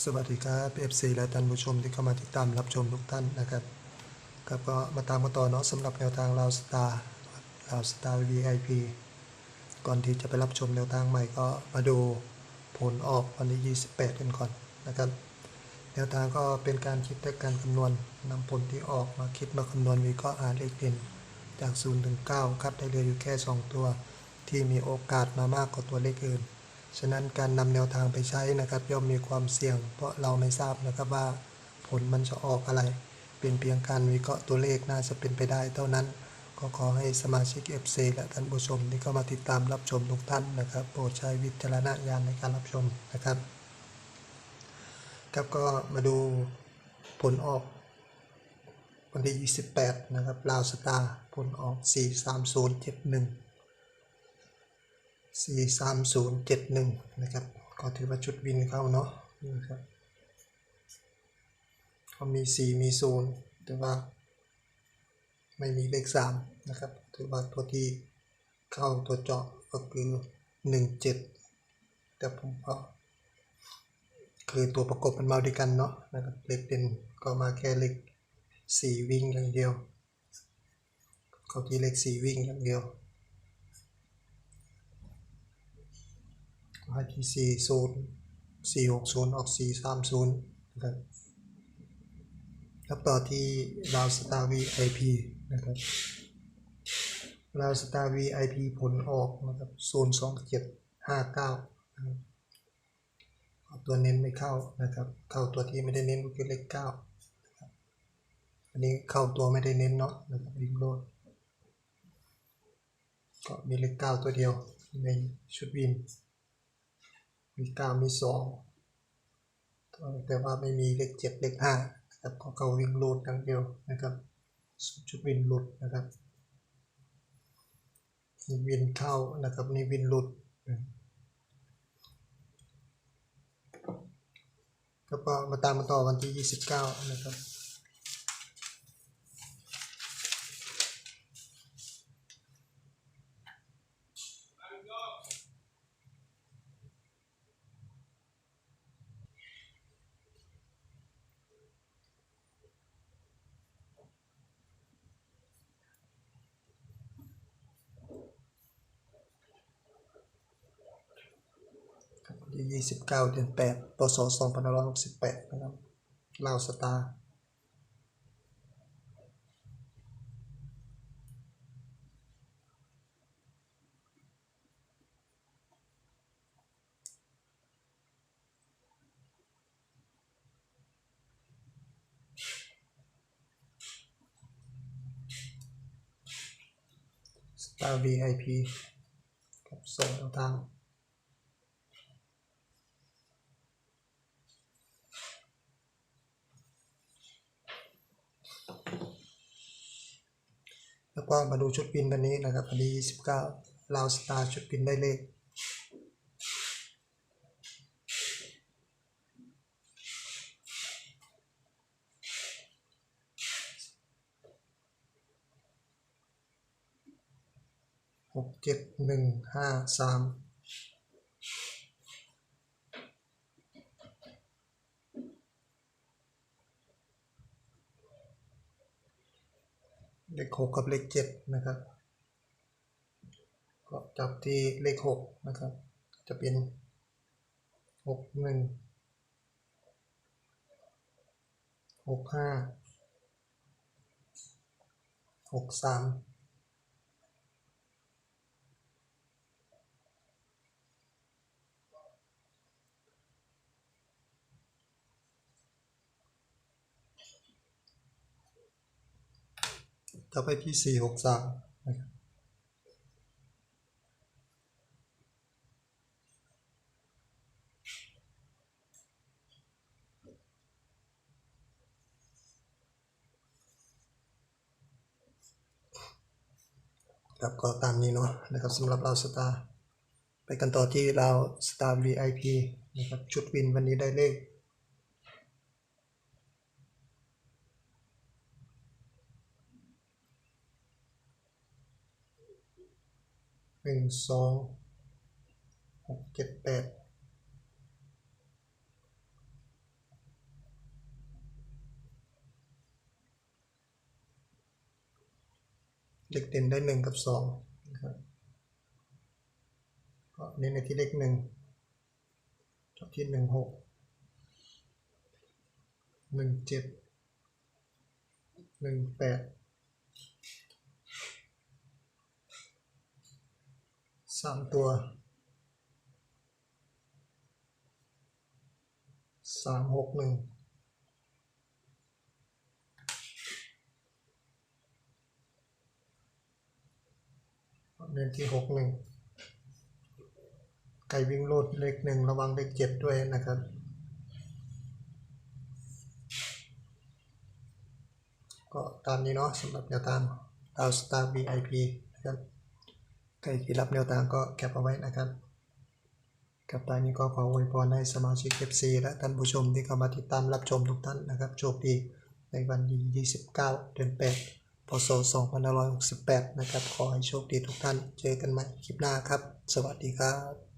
สวัสดีครับ FC และท่านผู้ชมที่เข้ามาติดตามรับชมทุกท่านนะครับครับก็มาตามกันต่อเนาะสำหรับแนวทางลาวสตาร์ลาวสตาร์ VIP ก่อนที่จะไปรับชมแนวทางใหม่ก็มาดูผลออกวันที่ 28 กันก่อนนะครับ แนวทางก็เป็นการคิดและการคำนวณนำผลที่ออกมาคิดมาคำนวณวิเคราะห์หาเลขเด่นจาก 0 ถึง 9 ครับได้เหลยอยู่แค่ 2 ตัว ที่มีโอกาสมามากกว่าตัวเลขอื่น ฉะนั้นการนำแนวทางไปใช้นะครับย่อมมีความเสี่ยง เพราะเราไม่ทราบนะครับว่าผลมันจะออกอะไร เป็นเพียงการวิเคราะห์ตัวเลขน่าจะเป็นไปได้เท่านั้น ก็ขอให้สมาชิก FC และท่านผู้ชมที่เข้ามาติดตามรับชมทุกท่านนะครับโปรดใช้วิจารณญาณในการรับชมนะครับครับก็มาดูผลออกวันที่ 28 นะครับลาวสตาร์ผลออก 43071 43071 นะครับ ก็ถือว่าชุดวินเข้าเนาะนะครับเขามี 4 มี 0 แต่ว่าไม่มีเลข 3 นะครับ ถือว่าตัวที่เข้าตัวเจาะก็คือ 17 แต่ผมก็คือตัวประกบมันมาด้วยกันเนาะนะครับเลขเด่นก็มาแค่เลขสี่วิ่งอย่างเดียว เขาที่เลขสี่วิ่งอย่างเดียว ให้ที่สี่ศูนย์สี่หกศูนย์ออกสี่สามศูนย์นะครับครับต่อที่ราวสตาร์วีไอพีนะครับราวสตาร์วีไอพีผลออกนะครับศูนย์สองเจ็ดห้าเก้านะครับตัวเน้นไม่เข้านะครับ เข้าตัวที่ไม่ได้เน้นก็คือเลขเก้านะครับอันนี้เข้าตัวไม่ได้เน้นเนาะนะครับวิ่งโลดก็มีเลขเก้าตัวเดียวในชุดวิน มีเก้ามีสองแต่ว่าไม่มีเลขเจ็ดเลขห้านะครับก็เขาวิ่งโลดอย่างเดียวนะครับชุดวินหลุดนะครับนี่วินเข้านะครับนี่วินหลุดก็มาตามมาต่อวันที่ 29 นะครับ ยี่สิบเก้าเดือนแปดปศสองพันร้อยหกสิบแปดนะครับลาวสตาร์สตาร์ดีไอพีกับสองต่าง ล้วก็มาดูชุดพินวันนี้นะครับวันที่29ลาวสตาร์ชุดพินได้เลขหกเจ็ดหนึ่งห้าสาม เลขหกกับเลขเจ็ดนะครับ ก็จับที่เลขหกนะครับ จะเป็นหกหนึ่งหกห้าหกสาม ต่อไปที่สี่หกสามนะครับครับก็ตามนี้เนาะนะครับสำหรับเราสตาร์ไปกันต่อที่เราสตาร์ VIP นะครับชุดวินวันนี้ได้เลข หนึ่งสองหกเจ็ดแปดเด็กเด่นได้หนึ่งกับสองนะครับก็เน้นในที่เลขหนึ่งจบที่หนึ่งหกหนึ่งเจ็ดหนึ่งแปด สามตัวสามหกหนึ่งเน้นที่หกหนึ่งไก่วิ่งโลดเลขหนึ่งระวังเลขเจ็ดด้วยนะครับก็ตามนี้เนาะสำหรับแนวทางดาวสตาร์ VIP นะครับ ใครที่รับแนวทางก็แคปเอาไว้นะครับกับตอนนี้ก็ขออวยพรให้สมาชิก FC และท่านผู้ชมที่เข้ามาติดตามรับชมทุกท่านนะครับโชคดีในวันที่29 เดือน 8 พศ 2568 นะครับ ขอให้โชคดีทุกท่าน เจอกันใหม่คลิปหน้าครับ สวัสดีครับ